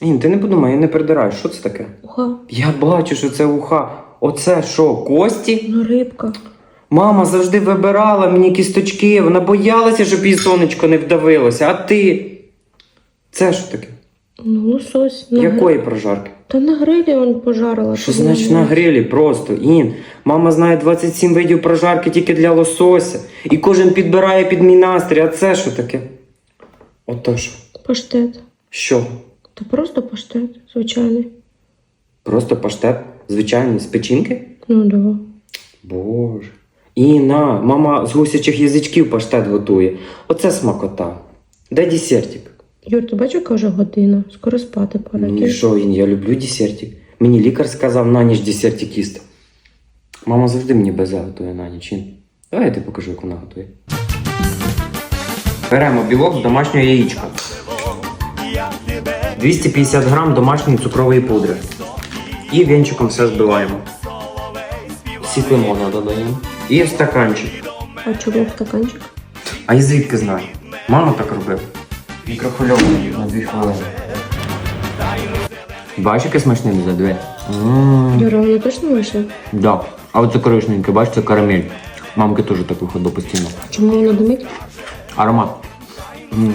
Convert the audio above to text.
Ін, ти не подумай, я не придираю. Що це таке? Уха, Я бачу, що це уха. Оце що, кості? ну рибка. Мама завжди вибирала мені кісточки, вона боялася, щоб її сонечко не вдавилося. А ти? Це що таке? Ну, лосось. На Якої прожарки? Та на грилі он пожарила. Що значить на грилі просто? Ін. Мама знає 27 видів прожарки тільки для лосося. І кожен підбирає під мій настрій. А це що таке? Ото що? Паштет. Що? Та просто паштет, звичайний. Просто паштет звичайний з печінки? Ну да. Боже. Інна, мама з гусячих язичків паштет готує. Оце смакота. Де десертик? Юр, ти бачиш, яка вже година? Скоро спати пора. Ну і що, Ін, я люблю десертик. Мені лікар сказав на ніч десертик їсти. Мама завжди мені безе готує на ніч. Давай я тобі покажу, як вона готує. Беремо білок з домашнього яєчка. 250 грам домашньої цукрової пудри. І вінчиком все збиваємо. Сік лимона додаємо. І в стаканчик. А чому в стаканчик? А я звідки знаю? Мама так робив. Мікрохвильоване на 2 хвилини. Бачиш, яке смачне за дві? Юра, воно точно вийшло? Да. А оце коричненьке, бачите, карамель. Мамки теж так виходить постійно. Чому воно димить? Аромат. М.